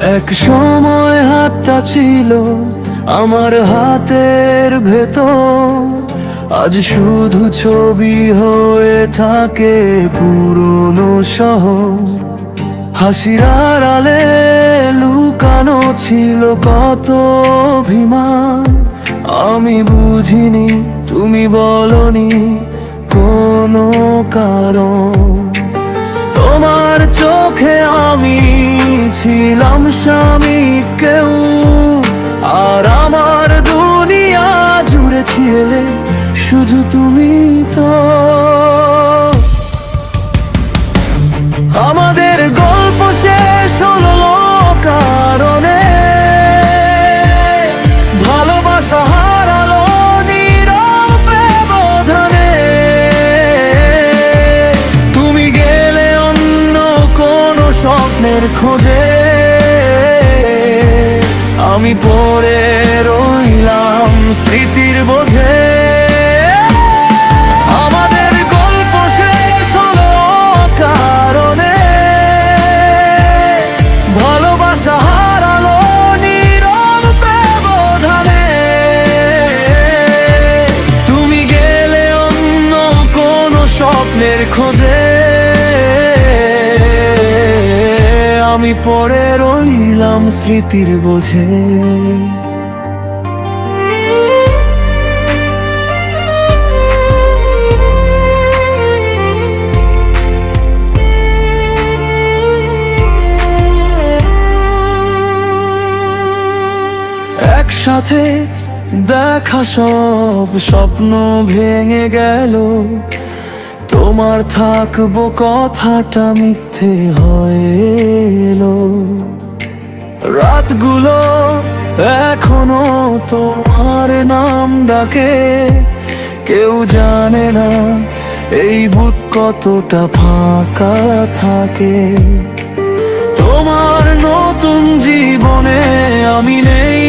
এক সময় হাতটা ছিল আমার হাতের ভেতর। আজ শুধু ছবি হয়ে থাকে পুরনো শহর। হাসির আড়ালে লুকানো ছিল কত অভিমান। আমি বুঝিনি, তুমি বলনি কোনো কারণ। তোমার চোখে আমি ছিলাম স্বামী কেউ? আর আমার দুনিয়া জুড়ে ছিলে শুধু তুমি তো। আমাদের স্বপ্নের খোঁজে আমি পড়ে রইলাম স্মৃতির বোঝে। আমাদের তুমি গেলে অন্য কোন স্বপ্নের খোঁজে। আমি পড়ে রইলাম স্মৃতির বোঝে। একসাথে দেখা সব স্বপ্ন ভেঙে গেল। তোমার থাকব কথাটা মিথ্যে হয়ে এলো। রাতগুলো এখনও তোমার নাম ডাকে। কেউ জানে না এই বুক কতটা ফাঁকা থাকে। তোমার নতুন জীবনে আমি নেই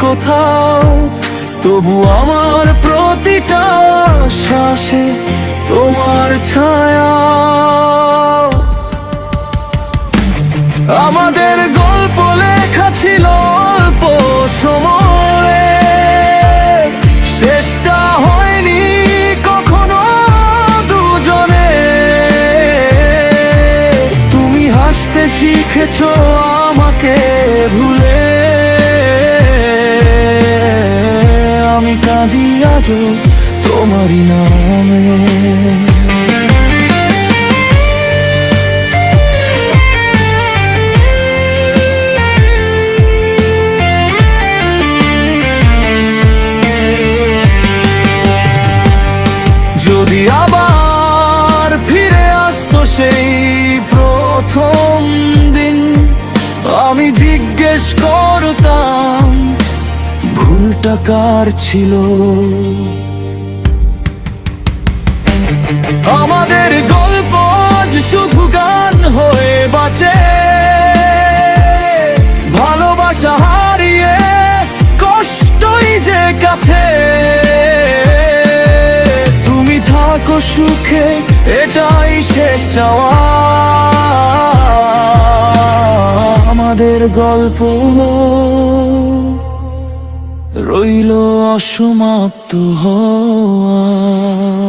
কোথাও। তবু আমার প্রতিটা শ্বাসে তোমার ছায়া। আমাদের গল্প লেখা ছিল অল্প সময়ে। শেষটা হয়নি কখনো দুজনে। তুমি হাসতে শিখেছো আমাকে ভুলে। আমি কাঁদি তোমারই নামে। সেই প্রথম দিন আমি জিজ্ঞেস করতাম, ভুলটা কার ছিল? আমাদের গল্প আজ শুধু গান হয়ে বাঁচে। ভালোবাসা হারিয়ে কষ্টই যে কাছে। তুমি থাকো সুখে এটাই শেষ চাওয়া। আমাদের গল্প রইল অসমাপ্ত হওয়া।